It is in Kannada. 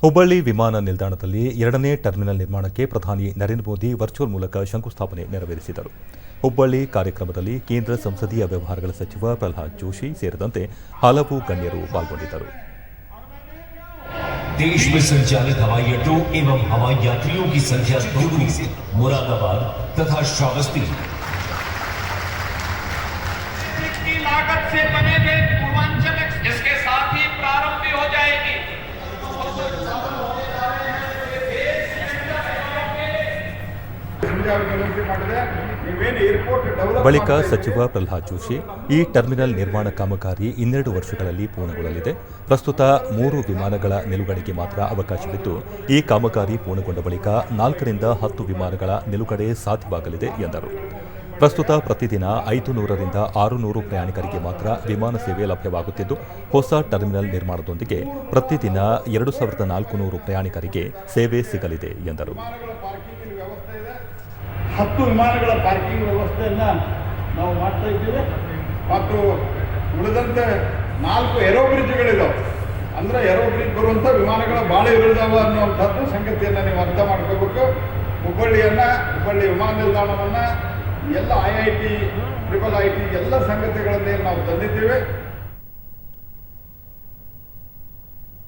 ಹುಬ್ಬಳ್ಳಿ ವಿಮಾನ ನಿಲ್ದಾಣದಲ್ಲಿ ಎರಡನೇ ಟರ್ಮಿನಲ್ ನಿರ್ಮಾಣಕ್ಕೆ ಪ್ರಧಾನಿ ನರೇಂದ್ರ ಮೋದಿ ವರ್ಚುವಲ್ ಮೂಲಕ ಶಂಕುಸ್ಥಾಪನೆ ನೆರವೇರಿಸಿದರು ಹುಬ್ಬಳ್ಳಿ ಕಾರ್ಯಕ್ರಮದಲ್ಲಿ ಕೇಂದ್ರ ಸಂಸದೀಯ ವ್ಯವಹಾರಗಳ ಸಚಿವ ಪ್ರಹ್ಲಾದ್ ಜೋಶಿ ಸೇರಿದಂತೆ ಹಲವು ಗಣ್ಯರು ಪಾಲ್ಗೊಂಡಿದ್ದರು देश में संचालित हवाई अड्डों एवं हवाई यात्रियों की संख्या दोगुनी से मुरादाबाद तथा श्रावस्ती की लागत से ಬಳಿಕ ಸಚಿವ ಪ್ರಹ್ಲಾದ್ ಜೋಶಿ, ಈ ಟರ್ಮಿನಲ್ ನಿರ್ಮಾಣ ಕಾಮಗಾರಿ ಇನ್ನೆರಡು ವರ್ಷಗಳಲ್ಲಿ ಪೂರ್ಣಗೊಳ್ಳಲಿದೆ. ಪ್ರಸ್ತುತ ಮೂರು ವಿಮಾನಗಳ ನಿಲುಗಡೆಗೆ ಮಾತ್ರ ಅವಕಾಶವಿದ್ದು, ಈ ಕಾಮಗಾರಿ ಪೂರ್ಣಗೊಂಡ ಬಳಿಕ ನಾಲ್ಕರಿಂದ ಹತ್ತು ವಿಮಾನಗಳ ನಿಲುಗಡೆ ಸಾಧ್ಯವಾಗಲಿದೆ ಎಂದರು. ಪ್ರಸ್ತುತ ಪ್ರತಿದಿನ ಐದು ನೂರರಿಂದ ಆರು ನೂರು ಪ್ರಯಾಣಿಕರಿಗೆ ಮಾತ್ರ ವಿಮಾನ ಸೇವೆ ಲಭ್ಯವಾಗುತ್ತಿದ್ದು, ಹೊಸ ಟರ್ಮಿನಲ್ ನಿರ್ಮಾಣದೊಂದಿಗೆ ಪ್ರತಿದಿನ ಎರಡು ಸಾವಿರದ ನಾಲ್ಕು ನೂರು ಪ್ರಯಾಣಿಕರಿಗೆ ಸೇವೆ ಸಿಗಲಿದೆ ಎಂದರು. ಹತ್ತು ವಿಮಾನಗಳ ಪಾರ್ಕಿಂಗ್ ವ್ಯವಸ್ಥೆಯನ್ನು ನಾವು ಮಾಡ್ತಾ ಇದ್ದೀವಿ. ಮತ್ತು ಉಳಿದಂತೆ ನಾಲ್ಕು ಏರೋ ಬ್ರಿಡ್ಜ್ಗಳಿದಾವೆ ಅಂದ್ರೆ ಏರೋ ಬ್ರಿಡ್ಜ್ ಬರುವಂಥ ವಿಮಾನಗಳ ಭಾಳ ಇಳಿದಾವ ಅನ್ನುವಂಥದ್ದು ಸಂಗತಿಯನ್ನು ನೀವು ಅರ್ಥ ಮಾಡ್ಕೋಬೇಕು. ಹುಬ್ಬಳ್ಳಿಯನ್ನು, ಹುಬ್ಬಳ್ಳಿ ವಿಮಾನ ನಿಲ್ದಾಣವನ್ನ, ಎಲ್ಲ I I T triple I T ಎಲ್ಲ ಸಂಗತಿಗಳನ್ನೇ ನಾವು ತಂದಿದ್ದೇವೆ.